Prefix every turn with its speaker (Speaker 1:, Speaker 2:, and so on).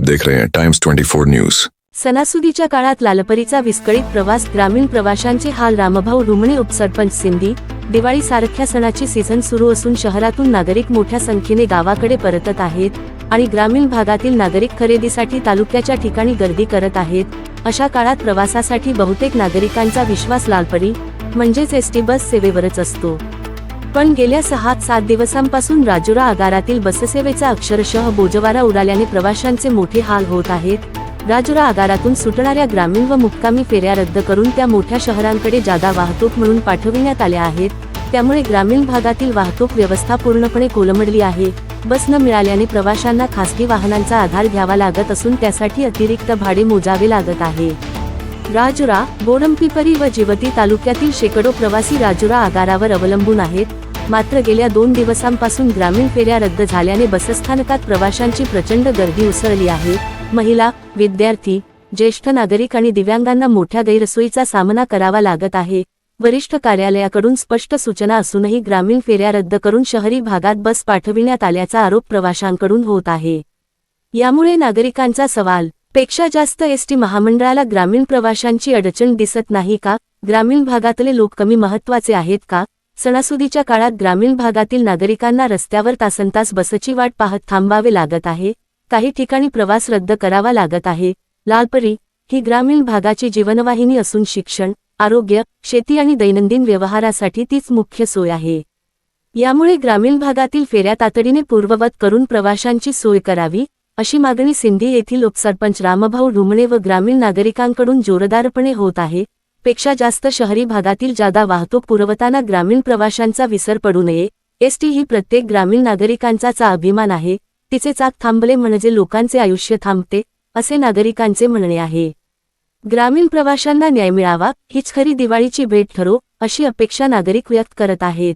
Speaker 1: देख रहे हैं टाइम्स 24 न्यूज
Speaker 2: सणासुदीच्या काळात लालपरीचा विस्कळीत प्रवास ग्रामीण प्रवाशांचे हाल रामभाऊ रुमणे उपसरपंच सिंधी दिवाळी सारख्या सणाची सीझन सुरू असून शहरातून नागरिक मोठ्या संख्येने गावाकडे परतत आहेत आणि ग्रामीण भागातील नागरिक खरेदीसाठी तालुक्याच्या ठिकाणी गर्दी करत आहेत. अशा काळात प्रवासासाठी बहुतेक नागरिकांचा विश्वास लालपरी म्हणजेच एस टी बस सेवेवरच असतो. पण गेल्या सहा सात दिवसांपासून राजुरा आगारातील बससेवेचा अक्षरशः बोजवारा उडाल्याने प्रवाशांचे मोठे हाल होत आहेत. राजुरा आगारातून सुटणाऱ्या ग्रामीण व मुक्कामी फेऱ्या रद्द करून त्या मोठ्या शहरांकडे जादा वाहतूक म्हणून पाठविण्यात आल्या आहेत. त्यामुळे ग्रामीण भागातील वाहतूक व्यवस्था पूर्णपणे कोलमडली आहे. बस न मिळाल्याने प्रवाशांना खासगी वाहनांचा आधार घ्यावा लागत असून त्यासाठी अतिरिक्त भाडे मोजावे लागत आहे. राजुरा बोरमपिपरी व जिवती तालुक्यातील शेकडो प्रवासी राजुरा आगारावर अवलंबून आहेत. मात्र गेल्या दोन दिवसांपासून ग्रामीण फेऱ्या रद्द झाल्याने बसस्थानकात प्रवाशांची प्रचंड गर्दी उसळली आहे. महिला विद्यार्थी ज्येष्ठ नागरिक आणि दिव्यांगांना मोठ्या गैरसोयीचा सामना करावा लागत आहे. वरिष्ठ कार्यालयाकडून स्पष्ट सूचना असूनही ग्रामीण फेऱ्या रद्द करून शहरी भागात बस पाठविण्यात आल्याचा आरोप प्रवाशांकडून होत आहे. यामुळे नागरिकांचा सवाल पेक्षा जास्त एसटी महामंडळाला ग्रामीण प्रवाशांची अडचण दिसत नाही का? ग्रामीण भागातले लोक कमी महत्त्वाचे आहेत का? सणासुदीच्या काळात ग्रामीण भागातील नागरिकांना रस्त्यावर तासनतास बसची वाट पाहत थांबावे लागत आहे. काही ठिकाणी प्रवास रद्द करावा लागत आहे. लालपरी ही ग्रामीण भागाची जीवनवाहिनी असून शिक्षण आरोग्य शेती आणि दैनंदिन व्यवहारासाठी तीच मुख्य सोय आहे. यामुळे ग्रामीण भागातील फेऱ्या तातडीने पूर्ववत करून प्रवाशांची सोय करावी अशी मागणी सिंधी येथील उपसरपंच रामभाऊ रुमणे व ग्रामीण नागरिकांकडून जोरदारपणे होत आहे. पेक्षा जास्त शहरी भागातील जादा वाहतूक पुरवताना ग्रामीण प्रवाशांचा विसर पडू नये. एसटी ही प्रत्येक ग्रामीण नागरिकांचाचा अभिमान आहे. तिचे चाक थांबले म्हणजे लोकांचे आयुष्य थांबते असे नागरिकांचे म्हणणे आहे. ग्रामीण प्रवाशांना न्याय मिळावा हीच खरी दिवाळीची भेट ठरो अशी अपेक्षा नागरिक व्यक्त करत आहेत.